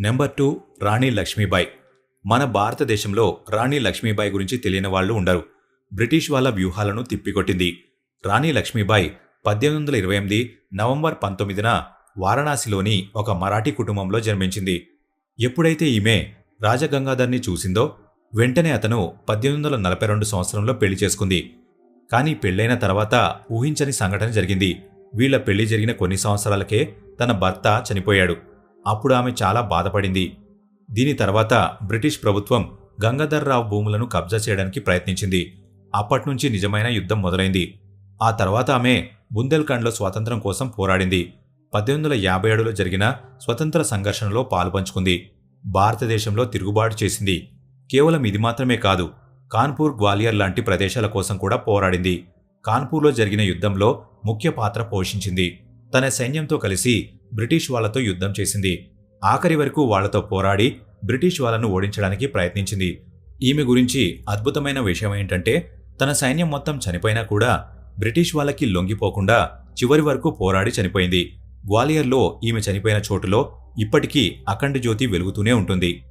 Number two రాణి లక్ష్మీబాయి. మన భారతదేశంలో రాణి లక్ష్మీబాయి గురించి తెలియని వాళ్ళు ఉండరు. బ్రిటిష్ వాళ్ళ వ్యూహాలను తిప్పికొట్టింది. రాణి లక్ష్మీబాయి పద్దెనిమిది వందల ఇరవై ఎనిమిది నవంబర్ పంతొమ్మిదిన వారణాసిలోని ఒక మరాఠీ కుటుంబంలో జన్మించింది. ఎప్పుడైతే ఈమె రాజగంగాధర్ని చూసిందో వెంటనే అతను పద్దెనిమిది వందల నలభై రెండు సంవత్సరంలో పెళ్ళి చేసుకుంది. కానీ పెళ్ళైన తర్వాత ఊహించని సంఘటన జరిగింది. వీళ్ళ పెళ్ళి జరిగిన కొన్ని సంవత్సరాలకే తన భర్త చనిపోయాడు. అప్పుడు ఆమె చాలా బాధపడింది. దీని తర్వాత బ్రిటిష్ ప్రభుత్వం గంగాధర్రావు భూములను కబ్జా చేయడానికి ప్రయత్నించింది. అప్పట్నుంచి నిజమైన యుద్ధం మొదలైంది. ఆ తర్వాత ఆమె బుందేల్ఖండ్లో స్వాతంత్రం కోసం పోరాడింది. పద్దెనిమిది వందల యాభై ఏడులో జరిగిన స్వతంత్ర సంఘర్షణలో పాల్పంచుకుంది. భారతదేశంలో తిరుగుబాటు చేసింది. కేవలం ఇది మాత్రమే కాదు కాన్పూర్ గ్వాలియర్ లాంటి ప్రదేశాల కోసం కూడా పోరాడింది. కాన్పూర్లో జరిగిన యుద్ధంలో ముఖ్య పాత్ర పోషించింది. తన సైన్యంతో కలిసి బ్రిటిష్ వాళ్ళతో యుద్ధం చేసింది. ఆఖరి వరకు వాళ్ళతో పోరాడి బ్రిటిష్ వాళ్ళను ఓడించడానికి ప్రయత్నించింది. ఈమె గురించి అద్భుతమైన విషయం ఏంటంటే తన సైన్యం మొత్తం చనిపోయినా కూడా బ్రిటిష్ వాళ్ళకి లొంగిపోకుండా చివరి వరకు పోరాడి చనిపోయింది. గ్వాలియర్లో ఈమె చనిపోయిన చోటులో ఇప్పటికీ అఖండ జ్యోతి వెలుగుతూనే ఉంటుంది.